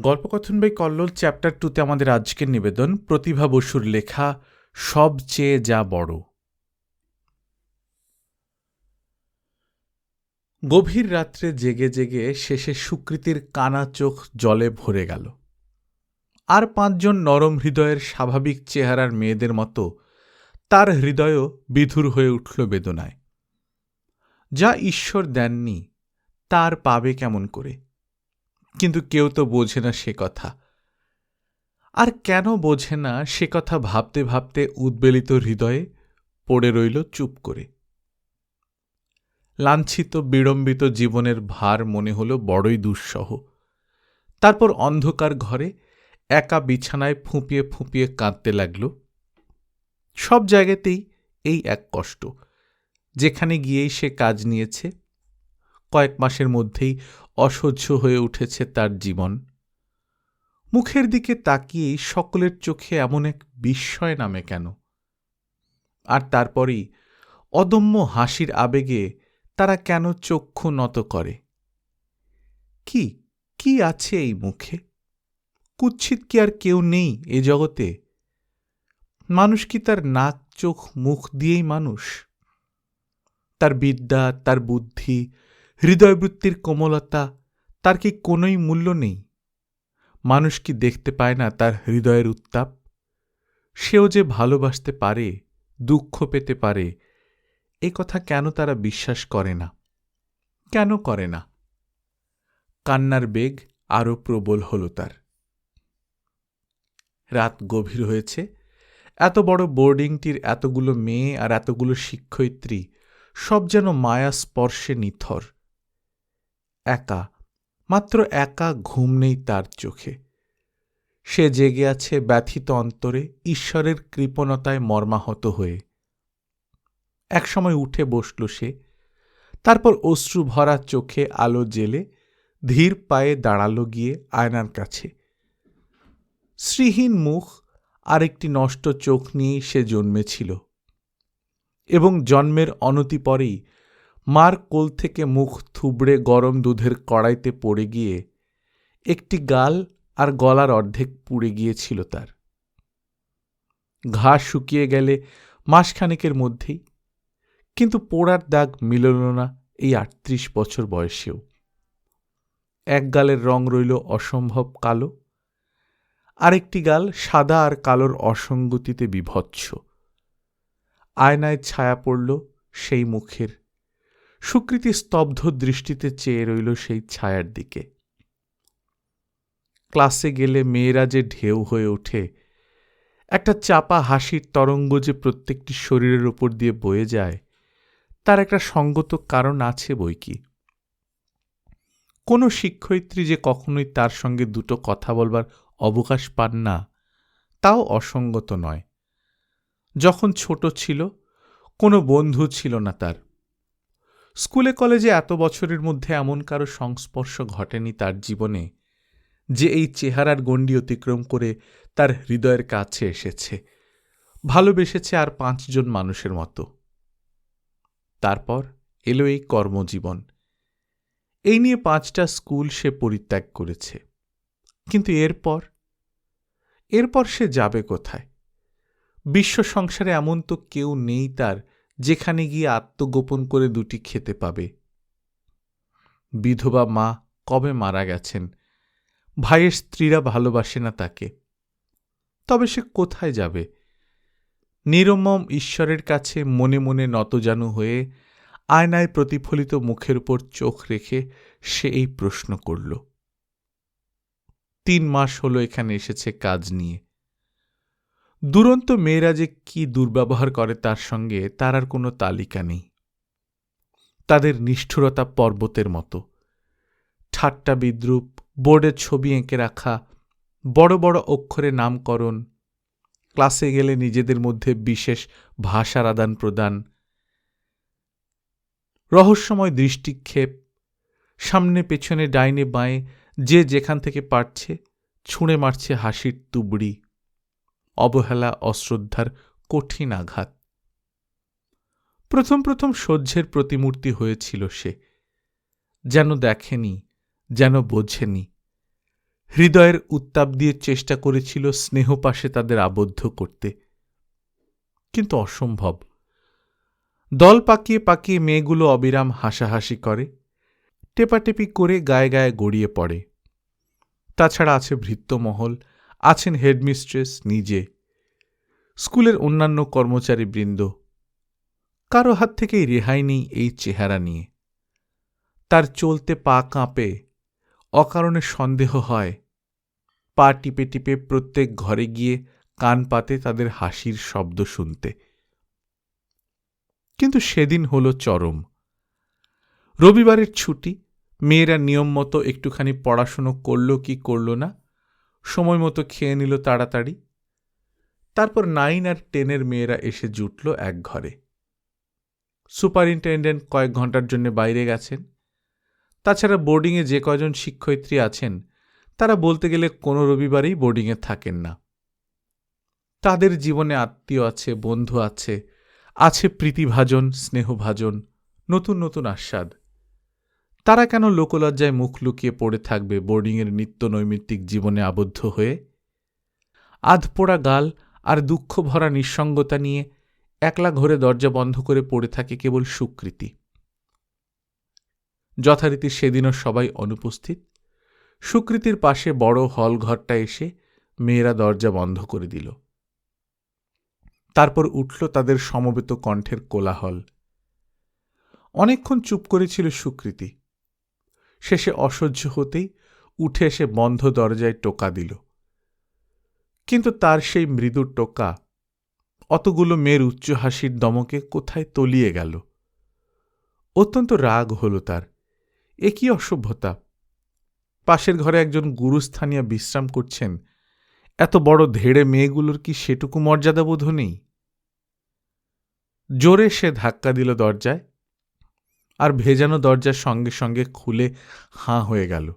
গল্পকথন by Kallol chapter টুতে আমাদের আজকের নিবেদন, প্রতিভা বসুর লেখা সবচেয়ে যা বড়। গভীর রাত্রে জেগে জেগে শেষে সুকৃতির কানা চোখ জলে ভরে গেল। আর পাঁচজন নরম হৃদয়ের স্বাভাবিক চেহারার মেয়েদের মতো তার হৃদয়ও বিধুর হয়ে উঠল বেদনায়। যা ঈশ্বর দেননি, তার পাবে কেমন করে? কিন্তু কেউ তো বোঝে না সে কথা। আর কেন বোঝে না সে কথা ভাবতে ভাবতে উদ্বেলিত হৃদয়ে পড়ে রইল চুপ করে। লাঞ্ছিত, বিড়ম্বিত জীবনের ভার মনে হল বড়ই দুঃসহ। তারপর অন্ধকার ঘরে একা বিছানায় ফুঁপিয়ে ফুঁপিয়ে কাঁদতে লাগল। সব জায়গাতেই এই এক কষ্ট, যেখানে গিয়েই সে কাজ নিয়েছে। কয়েক মাসের মধ্যেই অসহ্য হয়ে উঠেছে তার জীবন। মুখের দিকে তাকিয়েই সকলের চোখে এমন এক বিস্ময় নামে কেন? আর তারপরেই অদম্য হাসির আবেগে তারা কেন চক্ষু নত করে? কি কি আছে এই মুখে? কুচ্ছিত কি আর কেউ নেই এ জগতে? মানুষ কি তার নাক, চোখ, মুখ দিয়েই মানুষ? তার বিদ্যা, তার বুদ্ধি হৃদয়বৃত্তির কোমলতা তার কি কোনোই মূল্য নেই? মানুষ কি দেখতে পায় না তার হৃদয়ের উত্তাপ? সেও যে ভালোবাসতে পারে, দুঃখ পেতে পারে, এ কথা কেন তারা বিশ্বাস করে না? কেন করে না? কান্নার বেগ আরও প্রবল হল তার। রাত গভীর হয়েছে, এত বড় বোর্ডিংটির এতগুলো মেয়ে আর এতগুলো শিক্ষয়িত্রী, সব যেন মায়া স্পর্শে নিথর। একা, মাত্র একা ঘুম নেই তার চোখে। সে জেগে আছে ব্যথিত অন্তরে ঈশ্বরের কৃপণতায় মর্মাহত হয়ে। একসময় উঠে বসল সে, তারপর অশ্রু ভরা চোখে আলো জেলে ধীর পায়ে দাঁড়াল গিয়ে আয়নার কাছে। শ্রীহীন মুখ আর একটি নষ্ট চোখ নিয়েই সে জন্মেছিল এবং জন্মের অনতি পরেই মার কোল থেকে মুখ থুবড়ে গরম দুধের কড়াইতে পড়ে গিয়ে একটি গাল আর গলার অর্ধেক পুড়ে গিয়েছিল তার। ঘা শুকিয়ে গেলে মাসখানেকের মধ্যেই, কিন্তু পোড়ার দাগ মিলল না এই আটত্রিশ বছর বয়সেও। এক গালের রং রইল অসম্ভব কালো, আরেকটি গাল সাদা আর কালোর অসঙ্গতিতে বিভৎস। আয়নায় ছায়া পড়ল সেই মুখের সুকৃতি স্তব্ধ দৃষ্টিতে চেয়ে রইল সেই ছায়ার দিকে। ক্লাসে গেলে মেয়েরা যে ঢেউ হয়ে ওঠে, একটা চাপা হাসির তরঙ্গ যে প্রত্যেকটি শরীরের ওপর দিয়ে বয়ে যায়, তার একটা সঙ্গত কারণ আছে বই কি? কোনো শিক্ষয়িত্রী যে কখনোই তার সঙ্গে দুটো কথা বলবার অবকাশ পান না, তাও অসঙ্গত নয়। যখন ছোট ছিল, কোনো বন্ধু ছিল না তার। স্কুলে কলেজে এত বছরের মধ্যে এমন কারও সংস্পর্শ ঘটেনি তার জীবনে যে এই চেহারার গণ্ডি অতিক্রম করে তার হৃদয়ের কাছে এসেছে। ভালোবেসেছে আর পাঁচজন মানুষের মতো। তারপর এলো এই কর্মজীবন। এই নিয়ে পাঁচটা স্কুল সে পরিত্যাগ করেছে। কিন্তু এরপর? এরপর সে যাবে কোথায়? বিশ্ব সংসারে এমন তো কেউ নেই তার যেখানে গিয়ে আত্মগোপন করে দুটি খেতে পাবে। বিধবা মা কবে মারা গেছেন? ভাইয়ের স্ত্রীরা ভালোবাসে না তাকে। তবে সে কোথায় যাবে? নিরমম ঈশ্বরের কাছে মনে মনে নতজানু হয়ে আয়নায় প্রতিফলিত মুখের উপর চোখ রেখে সে এই প্রশ্ন করল। তিন মাস হলো এখানে এসেছে কাজ নিয়ে। দুরন্ত মেয়েরা যে কি দুর্ব্যবহার করে তার সঙ্গে, তার আর কোনো তালিকা নেই। তাদের নিষ্ঠুরতা পর্বতের মতো। ঠাট্টা বিদ্রুপ, বোর্ডে ছবি এঁকে রাখা, বড় বড় অক্ষরে নামকরণ, ক্লাসে গেলে নিজেদের মধ্যে বিশেষ ভাষার আদান প্রদান। রহস্যময় দৃষ্টিক্ষেপ, সামনে পেছনে ডাইনে বাঁয়ে, যে যেখান থেকে পারছে, ছুঁড়ে মারছে হাসির তুবড়ি। অবহেলা, অশ্রদ্ধার কঠিন আঘাত। প্রথম প্রথম সহ্যের প্রতিমূর্তি হয়েছিল সে। যেন দেখেনি, যেন বোঝেনি। হৃদয়ের উত্তাপ দিয়ে চেষ্টা করেছিল স্নেহ পাশে তাদের আবদ্ধ করতে। কিন্তু অসম্ভব। দল পাকিয়ে পাকিয়ে মেয়েগুলো অবিরাম হাসাহাসি করে, টেপাটেপি করে গায়ে গায়ে গড়িয়ে পড়ে। তাছাড়া আছে ভৃত্যমহল আছেন হেডমিস্ট্রেস নিজে। স্কুলের অন্যান্য কর্মচারী বৃন্দ কারও হাত থেকেই রেহাই নেই এই চেহারা নিয়ে। তার চলতে পা কাঁপে, অকারণে সন্দেহ হয়। পা টিপে টিপে প্রত্যেক ঘরে গিয়ে কান পাতে তাদের হাসির শব্দ শুনতে। কিন্তু সেদিন হল চরম। রবিবারের ছুটি, মেয়েরা নিয়ম মতো একটুখানি পড়াশুনো করল কি করল না সময় মতো খেয়ে নিল তাড়াতাড়ি। তারপর নাইন আর টেনের মেয়েরা এসে জুটল এক ঘরে। সুপারিনটেন্ডেন্ট কয়েক ঘণ্টার জন্য বাইরে গেছেন। তাছাড়া বোর্ডিংয়ে যে কয়জন শিক্ষয়িত্রী আছেন, তারা বলতে গেলে কোনো রবিবারেই বোর্ডিংয়ে থাকেন না। তাদের জীবনে আত্মীয় আছে, বন্ধু আছে আছে প্রীতিভাজন, স্নেহভাজন, নতুন নতুন আস্বাদ। তারা কেন লোকলজ্জায় মুখ লুকিয়ে পড়ে থাকবে বোর্ডিংয়ের নিত্য নৈমিত্তিক জীবনে আবদ্ধ হয়ে? আধপোড়া গাল আর দুঃখ ভরা নিঃসঙ্গতা নিয়ে একলা ঘরে দরজা বন্ধ করে পড়ে থাকে কেবল সুকৃতি। যথারীতি সেদিনও সবাই অনুপস্থিত। সুকৃতির পাশে বড় হল ঘরটা এসে মেয়েরা দরজা বন্ধ করে দিল। তারপর উঠল তাদের সমবেত কণ্ঠের কোলাহল। অনেকক্ষণ চুপ করেছিল সুকৃতি। শেষে অসহ্য হতেই উঠে এসে বন্ধ দরজায় টোকা দিল। কিন্তু তার সেই মৃদু টোকা, অতগুলো মেয়ের উচ্চ হাসির দমকে কোথায় তলিয়ে গেল? অত্যন্ত রাগ হল তার। এ কি অসভ্যতা? পাশের ঘরে একজন গুরুস্থানীয় বিশ্রাম করছেন। এত বড় ধেড়ে মেয়েগুলোর কি সেটুকু মর্যাদাবোধ নেই? জোরে সে ধাক্কা দিল দরজায়। আর ভেজানো দরজার সঙ্গে সঙ্গে খুলে হাঁ হয়ে গেল।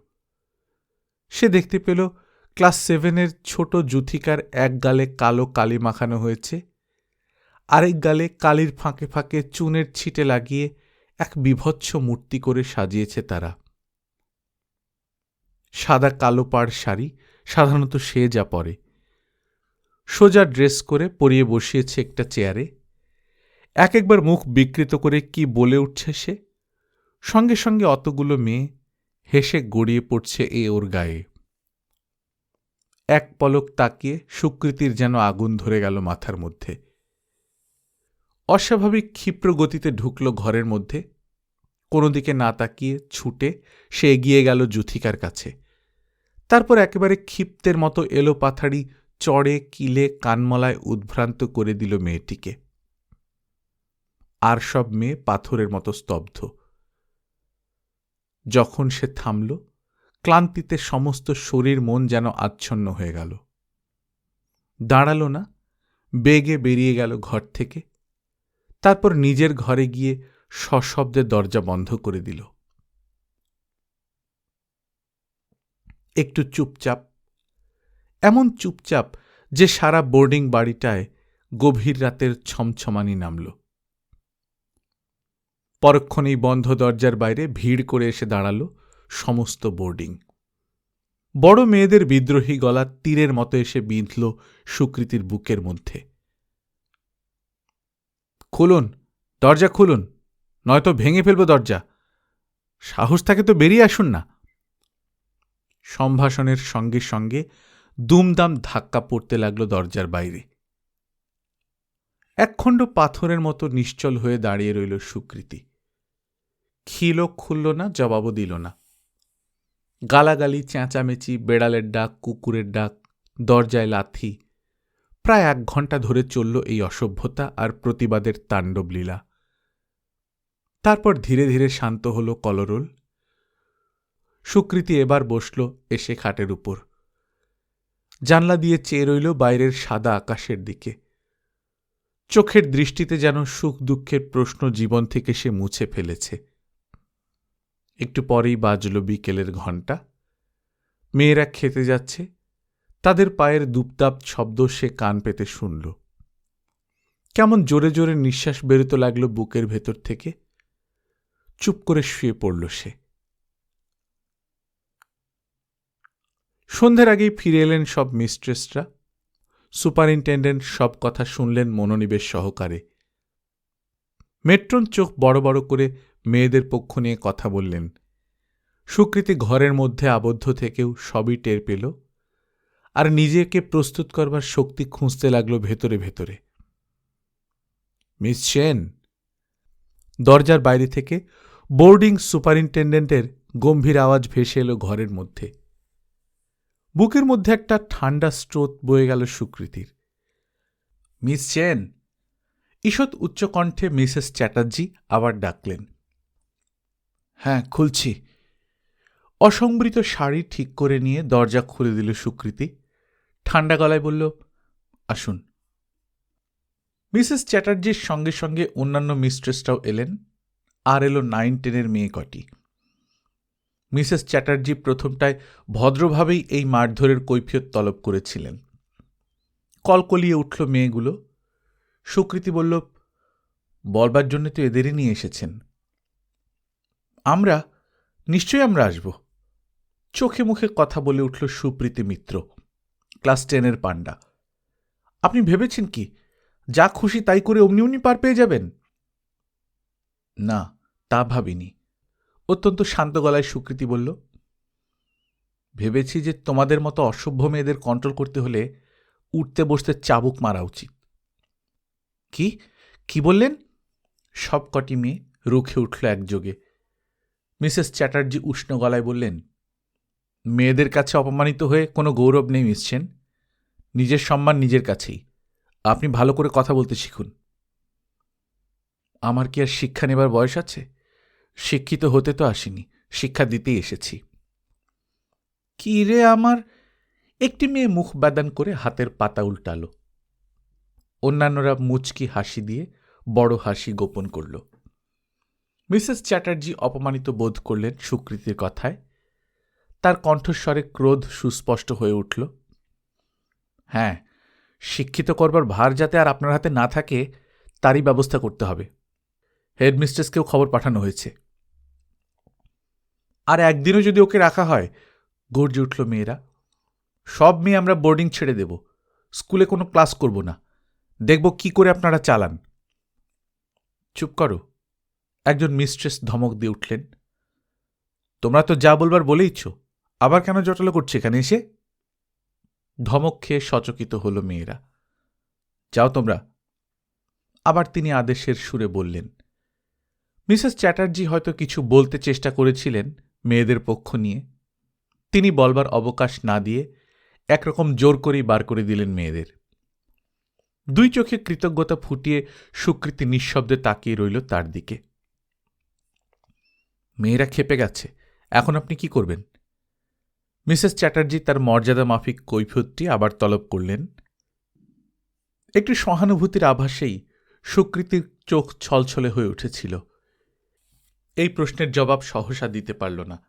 সে দেখতে পেল ক্লাস সেভেনের ছোট জুথিকার এক গালে কালো কালি মাখানো হয়েছে, আরেক গালে কালির ফাঁকে ফাঁকে চুনের ছিটে লাগিয়ে এক বিভৎস মূর্তি করে সাজিয়েছে তারা। সাদা কালো পাড় শাড়ি, সাধারণত সে যা পরে। সোজা ড্রেস করে পরিয়ে বসিয়েছে একটা চেয়ারে। এক একবার মুখ বিকৃত করে কি বলে উঠছে সে? সঙ্গে সঙ্গে অতগুলো মেয়ে হেসে গড়িয়ে পড়ছে এ ওর গায়ে। এক পলক তাকিয়ে সুকৃতির যেন আগুন ধরে গেল মাথার মধ্যে। অস্বাভাবিক ক্ষিপ্র গতিতে ঢুকল ঘরের মধ্যে। কোনো দিকে না তাকিয়ে ছুটে সে এগিয়ে গেল জুথিকার কাছে। তারপর একেবারে ক্ষিপ্তের মতো এলো পাথাড়ি চড়ে, কিলে, কানমলায় উদ্ভ্রান্ত করে দিল মেয়েটিকে। আর সব মেয়ে পাথরের মতো স্তব্ধ। যখন সে থামল, ক্লান্তিতে সমস্ত শরীর মন যেন আচ্ছন্ন হয়ে গেল। দাঁড়াল না, বেগে বেরিয়ে গেল ঘর থেকে। তারপর নিজের ঘরে গিয়ে সশব্দে দরজা বন্ধ করে দিল। একটু চুপচাপ, এমন চুপচাপ যে সারা বোর্ডিং বাড়িটায় গভীর রাতের ছমছমানি নামল। পরক্ষণেই বন্ধ দরজার বাইরে ভিড় করে এসে দাঁড়াল সমস্ত বোর্ডিং। বড় মেয়েদের বিদ্রোহী গলা তীরের মতো এসে বিঁধল সুকৃতির বুকের মধ্যে। খুলুন, দরজা খুলুন, নয়তো ভেঙে ফেলব দরজা। সাহস থাকে তো বেরিয়ে আসুন না। সম্ভাষণের সঙ্গে সঙ্গে দুমদাম ধাক্কা পড়তে লাগল দরজার বাইরে। একখণ্ড পাথরের মতো নিশ্চল হয়ে দাঁড়িয়ে রইল সুকৃতি। খিল খুলল না, জবাবও দিল না। গালাগালি, চেঁচামেচি, বেড়ালের ডাক, কুকুরের ডাক, দরজায় লাথি, প্রায় এক ঘণ্টা ধরে চলল এই অসভ্যতা আর প্রতিবাদের তাণ্ডবলীলা। তারপর ধীরে ধীরে শান্ত হল কলরোল। সুকৃতি এবার বসল এসে খাটের উপর। জানলা দিয়ে চেয়ে রইল বাইরের সাদা আকাশের দিকে। চোখের দৃষ্টিতে যেন সুখ দুঃখের প্রশ্ন জীবন থেকে সে মুছে ফেলেছে। একটু পরেই বাজল বিকেলের ঘণ্টা। মেয়েরা খেতে যাচ্ছে। তাদের পায়ের দুপদাপ শব্দ সে কান পেতে শুনল। কেমন জোরে জোরে নিঃশ্বাস বেরোতে লাগল বুকের ভেতর থেকে। চুপ করে শুয়ে পড়ল সে। সন্ধ্যের আগেই ফিরে এলেন সব মিস্ট্রেসরা। সুপারিনটেন্ডেন্ট সব কথা শুনলেন মনোনিবেশ সহকারে। মেট্রন চোখ বড় বড় করে মেয়েদের পক্ষ নিয়ে কথা বললেন। সুকৃতি ঘরের মধ্যে আবদ্ধ থেকেও সবই টের পেল, আর নিজেকে প্রস্তুত করবার শক্তি খুঁজতে লাগল ভেতরে ভেতরে। মিস সেন দরজার বাইরে থেকে বোর্ডিং সুপারিনটেন্ডেন্টের গম্ভীর আওয়াজ ভেসে এলো ঘরের মধ্যে। বুকের মধ্যে একটা ঠান্ডা স্রোত বয়ে গেল সুকৃতির। Miss chain? ঈষৎ উচ্চকণ্ঠে মিসেস চ্যাটার্জি আবার ডাকলেন। হ্যাঁ খুলছি। অসংবৃত শাড়ি ঠিক করে নিয়ে দরজা খুলে দিল সুকৃতি। ঠান্ডা গলায় বলল, আসুন। মিসেস চ্যাটার্জির সঙ্গে সঙ্গে অন্যান্য মিস্ট্রেসটাও এলেন। আর এলো নাইন টেনের মেয়ে কটি। মিসেস চ্যাটার্জি প্রথমটায় ভদ্রভাবেই এই মারধরের কৈফিয়ত তলব করেছিলেন। কলকলিয়ে উঠল মেয়েগুলো। সুকৃতি বলল, বলবার জন্য তো এদেরই নিয়ে এসেছেন। আমরা, নিশ্চয়ই আমরা আসব। চোখে মুখে কথা বলে উঠল সুপ্রীতি মিত্র, ক্লাস টেনের পাণ্ডা। আপনি ভেবেছেন কি, যা খুশি তাই করে অমনি অমনি পার পেয়ে যাবেন? না, তা ভাবিনি। অত্যন্ত শান্ত গলায় সুকৃতি বলল, ভেবেছি যে তোমাদের মতো অসভ্য মেয়েদের কন্ট্রোল করতে হলে উঠতে বসতে চাবুক মারা উচিত। কি? কি বললেন? সব কটি মেয়ে রুখে উঠল একযোগে। মিসেস চ্যাটার্জি উষ্ণ গলায় বললেন, মেয়েদের কাছে অপমানিত হয়ে কোনো গৌরব নেই মিশছেন নিজের সম্মান নিজের কাছেই। আপনি ভালো করে কথা বলতে শিখুন। আমার কি আর শিক্ষা নেবার বয়স আছে? শিক্ষিত হতে তো আসিনি, শিক্ষা দিতেই এসেছি। কি রে আমার? একটি মেয়ে মুখ বাদান করে হাতের পাতা উল্টাল। অন্যান্যরা মুচকি হাসি দিয়ে বড় হাসি গোপন করল। মিসেস চ্যাটার্জি অপমানিত বোধ করলেন সুকৃতির কথায়। তার কণ্ঠস্বরে ক্রোধ সুস্পষ্ট হয়ে উঠল। হ্যাঁ শিক্ষিত করবার ভার যাতে আর আপনার হাতে না থাকে, তারই ব্যবস্থা করতে হবে। হেডমিস্ট্রেসকেও খবর পাঠানো হয়েছে। আর একদিনও যদি ওকে রাখা হয়, গর্জে উঠল মেয়েরা। সব মেয়ে আমরা বোর্ডিং ছেড়ে দেব। স্কুলে কোনো ক্লাস করব না। দেখব কি করে আপনারা চালান। চুপ করো। একজন মিস্ট্রেস ধমক দিয়ে উঠলেন। তোমরা তো যা বলবার বলেইছ, আবার কেন জটালো করছে এখানে এসে? ধমক খেয়ে সচকিত হল মেয়েরা। যাও তোমরা। আবার তিনি আদেশের সুরে বললেন, মিসেস চ্যাটার্জি হয়তো কিছু বলতে চেষ্টা করেছিলেন মেয়েদের পক্ষ নিয়ে। তিনি বলবার অবকাশ না দিয়ে একরকম জোর করেই বার করে দিলেন মেয়েদের। দুই চোখে কৃতজ্ঞতা ফুটিয়ে সুকৃতি নিঃশব্দে তাকিয়ে রইল তার দিকে। মেয়েরা খেপে গেছে, এখন আপনি কি করবেন? মিসেস চ্যাটার্জি তার মর্যাদা মাফিক কৈফিয়তটি আবার তলব করলেন। একটি সহানুভূতির আভাসেই সুকৃতির চোখ ছলছলে হয়ে উঠেছিল। এই প্রশ্নের জবাব সহসা দিতে পারল না।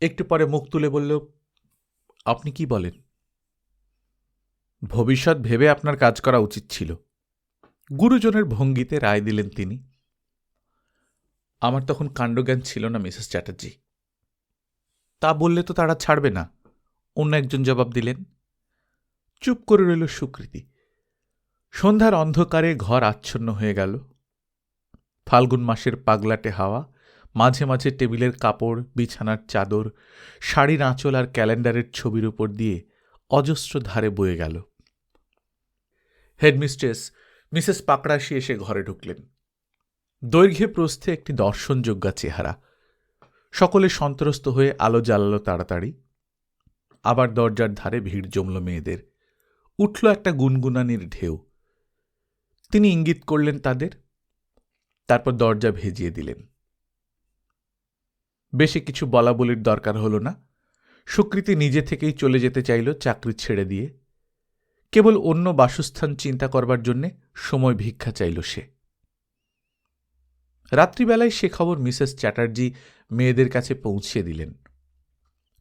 একটু পরে মুখ তুলে বলল, আপনি কি বলেন? ভবিষ্যৎ ভেবে আপনার কাজ করা উচিত ছিল। গুরুজনের ভঙ্গিতে রায় দিলেন তিনি। আমার তখন কাণ্ডজ্ঞান ছিল না, মিসেস চ্যাটার্জি। তা বললে তো তারা ছাড়বে না। অন্য একজন জবাব দিলেন, চুপ করে রইল সুকৃতি। সন্ধ্যার অন্ধকারে ঘর আচ্ছন্ন হয়ে গেল। ফাল্গুন মাসের পাগলাটে হাওয়া মাঝে মাঝে টেবিলের কাপড়, বিছানার চাদর, শাড়ির আঁচল আর ক্যালেন্ডারের ছবির উপর দিয়ে অজস্র ধারে বয়ে গেল। হেডমিস্ট্রেস, মিসেস পাকড়াশি এসে ঘরে ঢুকলেন। দৈর্ঘ্যে প্রস্থে একটি দর্শনযোগ্যা চেহারা। সকলে সন্ত্রস্ত হয়ে আলো জ্বালালো তাড়াতাড়ি। আবার দরজার ধারে ভিড় জমল মেয়েদের। উঠল একটা গুনগুনানির ঢেউ। তিনি ইঙ্গিত করলেন তাদের। তারপর দরজা ভেজিয়ে দিলেন। বেশি কিছু বলা বলির দরকার হল না। সুকৃতি নিজে থেকেই চলে যেতে চাইল চাকরি ছেড়ে দিয়ে। কেবল অন্য বাসস্থান চিন্তা করবার জন্যে সময় ভিক্ষা চাইল সে। রাত্রিবেলায় সে খবর মিসেস চ্যাটার্জি মেয়েদের কাছে পৌঁছিয়ে দিলেন।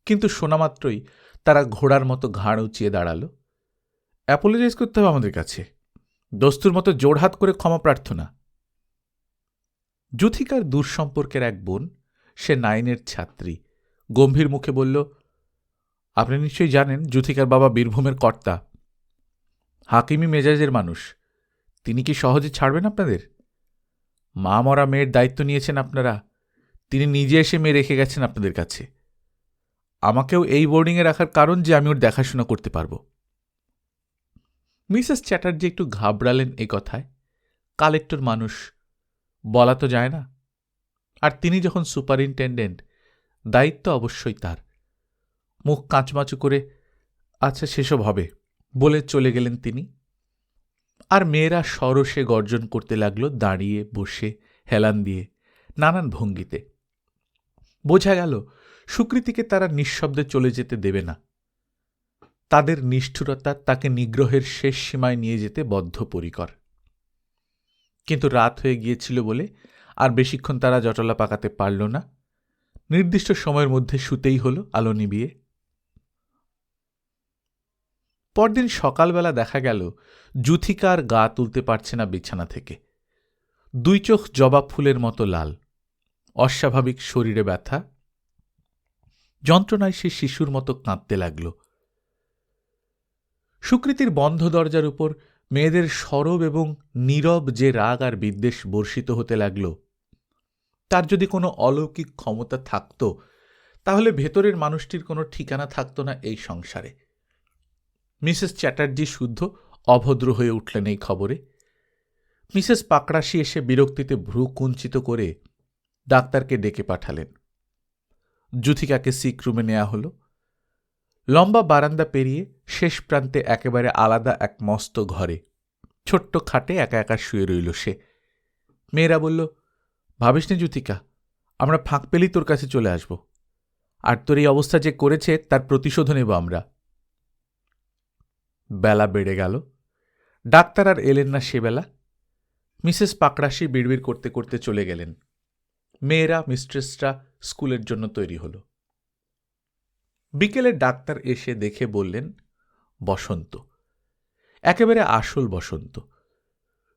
কিন্তু শোনামাত্রই তারা ঘোড়ার মতো ঘাড় উঁচিয়ে দাঁড়াল। অ্যাপোলোজাইজ করতে হবে আমাদের কাছে। দস্তুর মতো জোড়হাত করে ক্ষমা প্রার্থনা। যুথিকার দূরসম্পর্কের এক বোন সে নাইনের ছাত্রী। গম্ভীর মুখে বলল, আপনি নিশ্চয়ই জানেন যুথিকার বাবা বীরভূমের কর্তা। হাকিমি মেজাজের মানুষ। তিনি কি সহজে ছাড়বেন আপনাদের? মা মরা মেয়ের দায়িত্ব নিয়েছেন আপনারা। তিনি নিজে এসে মেয়ে রেখে গেছেন আপনাদের কাছে। আমাকেও এই বোর্ডিংয়ে রাখার কারণ যে আমি ওর দেখাশোনা করতে পারব। মিসেস চ্যাটার্জি একটু ঘাবড়ালেন এ কথায়। কালেক্টর মানুষ, বলা তো যায় না। আর তিনি যখন সুপারিনটেন্ডেন্ট, দায়িত্ব অবশ্যই তার। মুখ কাঁচমাচু করে আচ্ছা সেসব হবে বলে চলে গেলেন তিনি। আর মেয়েরা সরসে গর্জন করতে লাগল দাঁড়িয়ে, বসে, হেলান দিয়ে, নানান ভঙ্গিতে। বোঝা গেল, সুকৃতিকে তারা নিঃশব্দে চলে যেতে দেবে না। তাদের নিষ্ঠুরতা তাকে নিগ্রহের শেষ সীমায় নিয়ে যেতে বদ্ধপরিকর। কিন্তু রাত হয়ে গিয়েছিল বলে আর বেশিক্ষণ তারা জটলা পাকাতে পারল না। নির্দিষ্ট সময়ের মধ্যে শুতেই হল আলো নিবিয়ে। পরদিন সকালবেলা দেখা গেল জুথিকার গা তুলতে পারছে না বিছানা থেকে। দুই চোখ জবা ফুলের মতো লাল, অস্বাভাবিক শরীরে ব্যথা। যন্ত্রণায় সে শিশুর মতো কাঁদতে লাগল। সুকৃতির বন্ধ দরজার উপর মেয়েদের সরব এবং নীরব যে রাগ আর বিদ্বেষ বর্ষিত হতে লাগল তার যদি কোনো অলৌকিক ক্ষমতা থাকত, তাহলে ভেতরের মানুষটির কোনো ঠিকানা থাকত না এই সংসারে। মিসেস চ্যাটার্জি শুদ্ধ, অভদ্র হয়ে উঠলেন এই খবরে। মিসেস পাকড়াশি এসে বিরক্তিতে ভ্রু কুঞ্চিত করে ডাক্তারকে ডেকে পাঠালেন। জুথিকাকে সিক রুমে নেওয়া হল। লম্বা বারান্দা পেরিয়ে শেষ প্রান্তে একেবারে আলাদা এক মস্ত ঘরে। ছোট্ট খাটে একা একা শুয়ে রইল সে। মেয়েরা বলল ভাবিস নি জুথিকা আমরা ফাঁক পেলেই তোর কাছে চলে আসব। আর তোর এই অবস্থা যে করেছে, তার প্রতিশোধ নেব আমরা। বেলা বেড়ে গেল। ডাক্তার আর এলেন না সেবেলা। মিসেস পাকড়াশি বিড়বিড় করতে করতে চলে গেলেন। মেয়েরা, মিস্ট্রেসরা স্কুলের জন্য তৈরি হল। বিকেলে ডাক্তার এসে দেখে বললেন, বসন্ত। একেবারে আসল বসন্ত।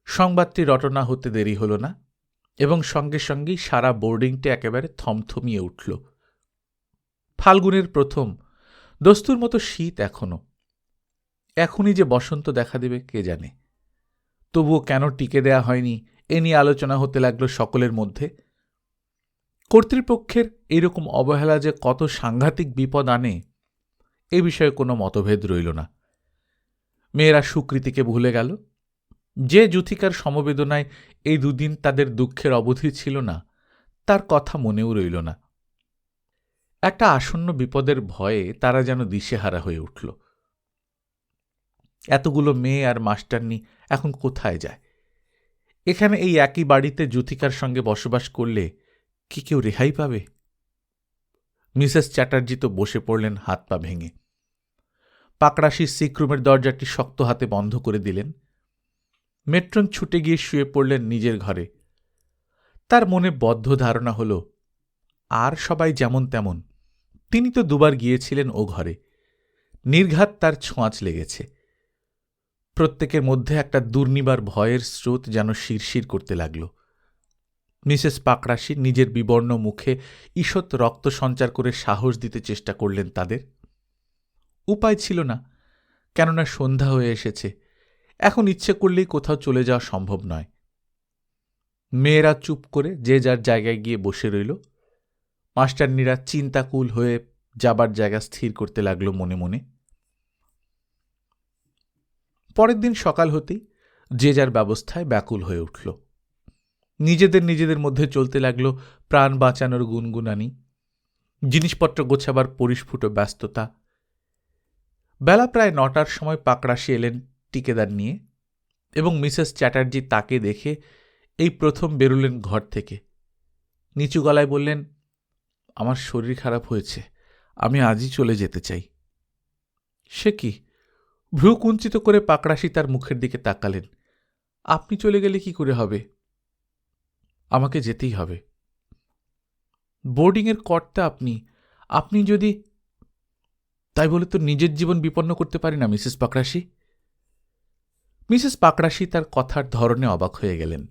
সংবাদটি রটনা হতে দেরি হল না। এবং সঙ্গে সঙ্গেই সারা বোর্ডিংটা একেবারে থমথমিয়ে উঠল। ফাল্গুনের প্রথম, দস্তুর মতো শীত এখনও। এখনই যে বসন্ত দেখা দেবে, কে জানে? তবুও কেন টিকে দেয়া হয়নি? এ নিয়ে আলোচনা হতে লাগল সকলের মধ্যে। কর্তৃপক্ষের এরকম অবহেলা যে কত সাংঘাতিক বিপদ আনে, এ বিষয়ে কোনো মতভেদ রইল না। মেয়েরা সুকৃতিকে ভুলে গেল। যে যুথিকার সমবেদনায় এই দুদিন তাদের দুঃখের অবধি ছিল না, তার কথা মনেও রইল না। একটা আসন্ন বিপদের ভয়ে তারা যেন দিশেহারা হয়ে উঠল। এতগুলো মেয়ে আর মাস্টারনি এখন কোথায় যায়? এখানে এই একই বাড়িতে যুথিকার সঙ্গে বসবাস করলে কি কেউ রেহাই পাবে? মিসেস চ্যাটার্জি তো বসে পড়লেন হাত পা ভেঙে। পাকড়াশির সিকরুমের দরজাটি শক্ত হাতে বন্ধ করে দিলেন। মেট্রন ছুটে গিয়ে শুয়ে পড়লেন নিজের ঘরে। তার মনে বদ্ধ ধারণা হল, আর সবাই যেমন তেমন। তিনি তো দুবার গিয়েছিলেন ও ঘরে। নির্ঘাত তার ছোঁয়াচ লেগেছে। প্রত্যেকের মধ্যে একটা দুর্নিবার ভয়ের স্রোত যেন শিরশির করতে লাগল। মিসেস পাকরাশি নিজের বিবর্ণ মুখে ঈষৎ রক্ত সঞ্চার করে সাহস দিতে চেষ্টা করলেন তাদের। উপায় ছিল না, কেননা সন্ধ্যা হয়ে এসেছে। এখন ইচ্ছে করলেই কোথাও চলে যাওয়া সম্ভব নয়। মেয়েরা চুপ করে যে যার জায়গায় গিয়ে বসে রইল। মাস্টারনীরা চিন্তাকুল হয়ে যাবার জায়গা স্থির করতে লাগল মনে মনে। পরের দিন সকাল হতেই যে যার ব্যবস্থায় ব্যাকুল হয়ে উঠল। নিজেদের নিজেদের মধ্যে চলতে লাগল প্রাণ বাঁচানোর গুনগুনানি, জিনিসপত্র গোছাবার পরিস্ফুট ব্যস্ততা। বেলা প্রায় নটার সময় পাকড়াশি এলেন টিকেদার নিয়ে এবং মিসেস চ্যাটার্জি তাকে দেখে এই প্রথম বেরোলেন ঘর থেকে। নিচু গলায় বললেন, আমার শরীর খারাপ হয়েছে, আমি আজই চলে যেতে চাই। সে কি? ভ্রু কুঞ্চিত করে পাকড়াশি তার মুখের দিকে তাকালেন। আপনি চলে গেলে কি করে হবে? আমাকে যেতেই হবে। বোর্ডিংয়ের কর্তা আপনি আপনি যদি তাই বলে তো নিজের জীবন বিপন্ন করতে পারি না, মিসেস পাকড়াশি? মিসেস পাকড়াশি তার কথার ধরনে অবাক হয়ে গেলেন।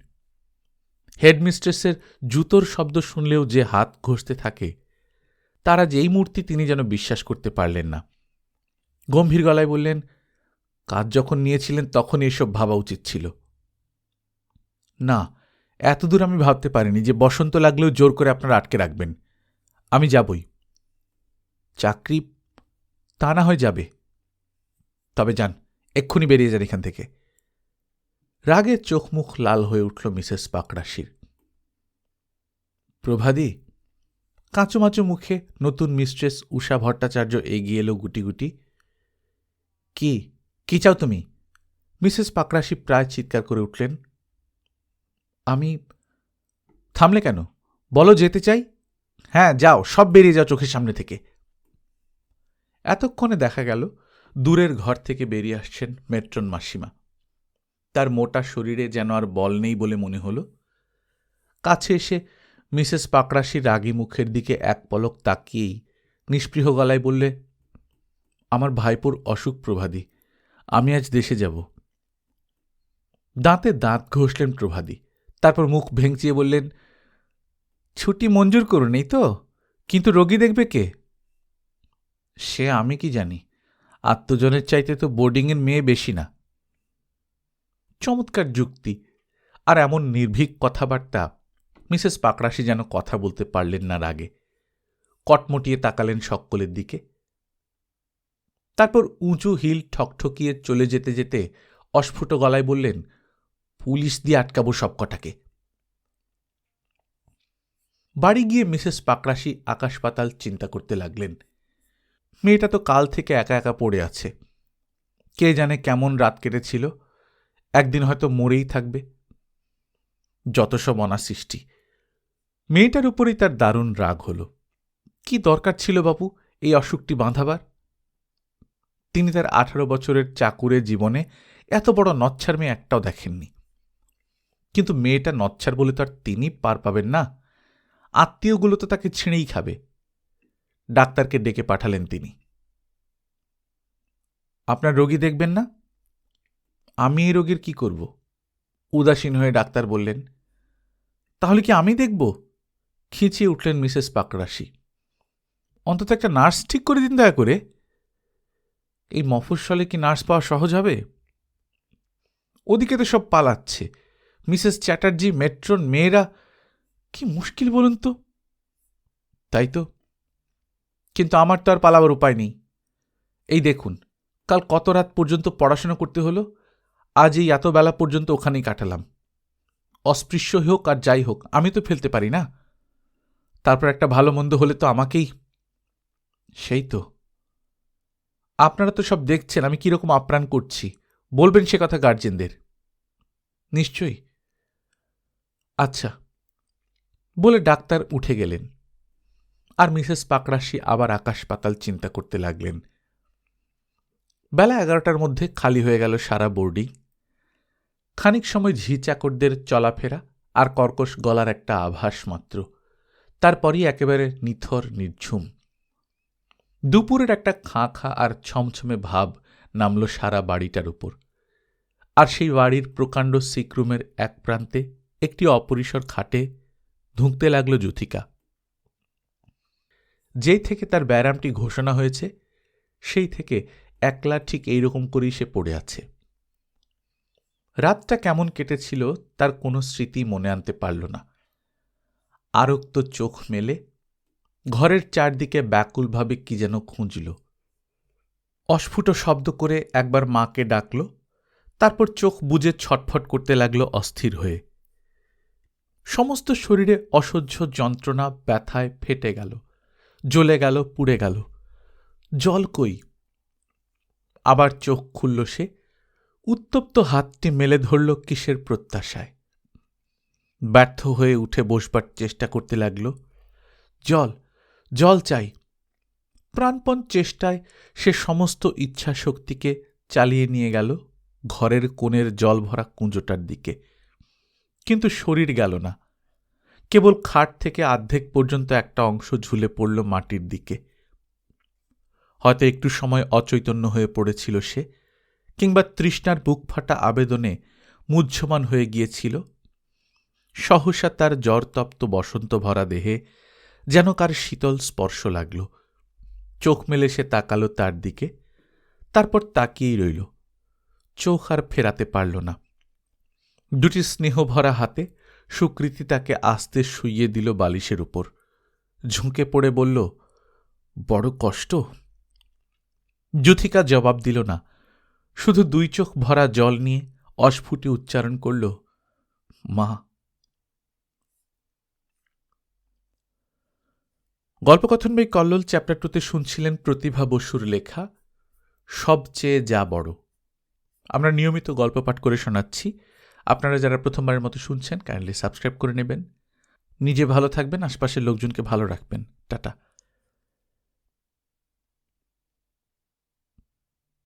হেডমিস্ট্রেসের জুতোর শব্দ শুনলেও যে হাত ঘষতে থাকে, তারা যেই মূর্তি তিনি যেন বিশ্বাস করতে পারলেন না। গম্ভীর গলায় বললেন, কাজ যখন নিয়েছিলেন তখন এসব ভাবা উচিত ছিল। না, এতদূর আমি ভাবতে পারিনি যে বসন্ত লাগলেও জোর করে আপনারা আটকে রাখবেন। আমি যাবই। চাকরি তা না হয় যাবে। তবে যান, এক্ষুনি বেরিয়ে যান এখান থেকে। রাগে চোখ মুখ লাল হয়ে উঠল মিসেস পাকড়াশির। প্রভাদী, কাঁচোমাচো মুখে নতুন মিস্ট্রেস উষা ভট্টাচার্য এগিয়ে এলো গুটি গুটি। কি কি চাও তুমি? মিসেস পাকড়াশি প্রায় চিৎকার করে উঠলেন। আমি, থামলে কেন? বলো যেতে চাই? হ্যাঁ যাও, সব বেরিয়ে যাও চোখের সামনে থেকে। এতক্ষণে দেখা গেল, দূরের ঘর থেকে বেরিয়ে আসছেন মেট্রন মাসিমা। তার মোটা শরীরে যেন আর বল নেই বলে মনে হল। কাছে এসে মিসেস পাকড়াশি রাগী মুখের দিকে এক পলক তাকিয়েই নিষ্পৃহ গলায় বললে, আমার ভাইপোর অসুখ প্রভাদী আমি আজ দেশে যাব। দাঁতে দাঁত ঘষলেন প্রভাদী তারপর মুখ ভেঙচিয়ে বললেন, ছুটি মঞ্জুর করুন, এই তো, কিন্তু রোগী দেখবে কে? সে আমি কি জানি, আত্মজনের চাইতে তো বোর্ডিংয়ের মেয়ে বেশি না। চমৎকার যুক্তি। আর এমন নির্ভীক কথাবার্তা মিসেস পাকরাশি যেন কথা বলতে পারলেন না রাগে। কটমটিয়ে তাকালেন সকলের দিকে। তারপর উঁচু হিল ঠকঠকিয়ে চলে যেতে যেতে অস্ফুট গলায় বললেন, পুলিশ দিয়ে আটকাবো সব কটাকে বাড়ি গিয়ে মিসেস পাকরাশি আকাশ পাতাল চিন্তা করতে লাগলেন। মেয়েটা তো কাল থেকে একা একা পড়ে আছে। কে জানে কেমন রাত কেটেছিল। একদিন হয়তো মরেই থাকবে। যত সব অনাসৃষ্টি মেয়েটার উপরেই তার দারুণ রাগ হল। কি দরকার ছিল বাবু এই অসুখটি বাঁধাবার? তিনি তার আঠারো বছরের চাকুরে জীবনে এত বড় নচ্ছার মেয়ে একটাও দেখেননি। কিন্তু মেয়েটা নচ্ছার বলে তো আর তিনি পার পাবেন না। আত্মীয়গুলো তো তাকে ছিঁড়েই খাবে। ডাক্তারকে ডেকে পাঠালেন তিনি। আপনার রোগী দেখবেন না? আমি এই রোগীর কি করব? উদাসীন হয়ে ডাক্তার বললেন, তাহলে কি আমি দেখব? খিঁচিয়ে উঠলেন মিসেস পাকরাশি। অন্তত একটা নার্স ঠিক করে দিন দয়া করে। এই মফস্বলে কি নার্স পাওয়া সহজ হবে? ওদিকে তো সব পালাচ্ছে। মিসেস চ্যাটার্জি, মেট্রন, মেয়েরা, কি মুশকিল বলুন তো? তাই তো। কিন্তু আমার তো আর পালাবার উপায় নেই। এই দেখুন, কাল কত রাত পর্যন্ত পড়াশোনা করতে হলো? আজ এই এত বেলা পর্যন্ত ওখানেই কাটালাম। অস্পৃশ্য হোক আর যাই হোক, আমি তো ফেলতে পারি না। তারপর একটা ভালো মন্দ হলে তো আমাকেই। সেই তো। আপনারা তো সব দেখছেন, আমি কীরকম আপ্রাণ করছি। বলবেন সে কথা গার্জেনদের নিশ্চয়ই। আচ্ছা বলে ডাক্তার উঠে গেলেন। আর মিসেস পাকরাশি আবার আকাশ পাতাল চিন্তা করতে লাগলেন। বেলা এগারোটার মধ্যে খালি হয়ে গেল সারা বোর্ডিং খানিক সময় ঝি চাকরদের চলাফেরা আর কর্কশ গলার একটা আভাস মাত্র। তারপরই একেবারে নিথর, নির্ঝুম। দুপুরের একটা খাঁ খাঁ আর ছমছমে ভাব নামল সারা বাড়িটার উপর। আর সেই বাড়ির প্রকাণ্ড সিকরুমের এক প্রান্তে একটি অপরিসর খাটে ধুঁকতে লাগল যুথিকা যেই থেকে তার ব্যায়ামটি ঘোষণা হয়েছে, সেই থেকে একলা ঠিক এইরকম করেই সে পড়ে আছে। রাতটা কেমন কেটেছিল তার কোনো স্মৃতি মনে আনতে পারল না। আরক্ত চোখ মেলে, ঘরের চারদিকে ব্যাকুলভাবে কি যেন খুঁজল। অস্ফুট শব্দ করে একবার মাকে ডাকল, তারপর চোখ বুঝে ছটফট করতে লাগল অস্থির হয়ে। সমস্ত শরীরে অসহ্য যন্ত্রণা ব্যথায় ফেটে গেল, জ্বলে গেল, পুড়ে গেল। জল কই? আবার চোখ খুলল সে উত্তপ্ত হাতটি মেলে ধরল কিসের প্রত্যাশায়। ব্যর্থ হয়ে উঠে বসবার চেষ্টা করতে লাগল। জল জল চাই। প্রাণপণ চেষ্টায় সে সমস্ত ইচ্ছা শক্তিকে চালিয়ে নিয়ে গেল ঘরের কোণের জল ভরা কুঁজোটার দিকে। কিন্তু শরীর গেল না। কেবল খাট থেকে আর্ধেক পর্যন্ত একটা অংশ ঝুলে পড়ল মাটির দিকে। হয়তো একটু সময় অচৈতন্য হয়ে পড়েছিল সে। কিংবা তৃষ্ণার বুক ফাটা আবেদনে মুহ্যমান হয়ে গিয়েছিল। সহসা তার জ্বরতপ্ত বসন্ত ভরা দেহে যেন কার শীতল স্পর্শ লাগল। চোখ মেলে সে তাকালো তার দিকে, তারপর তাকিয়েই রইল। চোখ আর ফেরাতে পারল না। দুটি স্নেহভরা হাতে সুকৃতি তাকে আস্তে শুইয়ে দিল বালিশের উপর। ঝুঁকে পড়ে বলল, বড় কষ্ট। যুথিকা জবাব দিল না। শুধু দুই চোখ ভরা জল নিয়ে অস্ফুটে উচ্চারণ করল, মা। গল্পকথন বই কল্লোল চ্যাপ্টার টুতে শুনছিলেন প্রতিভা বসুর লেখা, সবচেয়ে যা বড়। আমরা নিয়মিত গল্প পাঠ করে শোনাচ্ছি। আপনারা যারা প্রথমবারের মতো শুনছেন, কাইন্ডলি সাবস্ক্রাইব করে নেবেন। নিজে ভালো থাকবেন, আশপাশের লোকজনকে ভালো রাখবেন। টাটা।